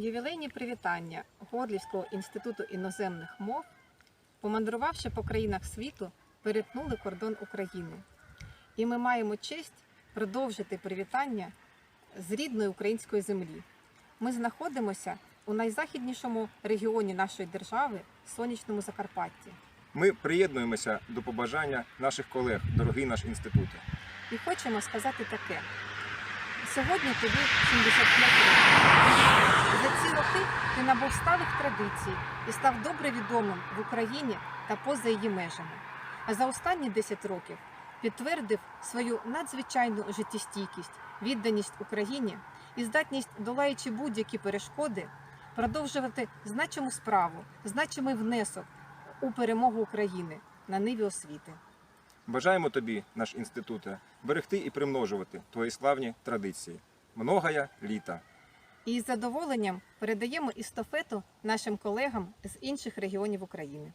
Ювілейні привітання Горлівського інституту іноземних мов, помандрувавши по країнах світу, перетнули кордон України. І ми маємо честь продовжити привітання з рідної української землі. Ми знаходимося у найзахіднішому регіоні нашої держави сонячному Закарпатті. Ми приєднуємося до побажання наших колег, дорогий наш інститут. І хочемо сказати таке: сьогодні тобі 75 років. Сталих традицій і став добре відомим в Україні та поза її межами. А за останні 10 років підтвердив свою надзвичайну життєстійкість, відданість Україні і здатність, долаючи будь-які перешкоди, продовжувати значиму справу, значимий внесок у перемогу України на ниві освіти. Бажаємо тобі, наш інституте, берегти і примножувати твої славні традиції. Многая літа. І із задоволенням передаємо істофету нашим колегам з інших регіонів України.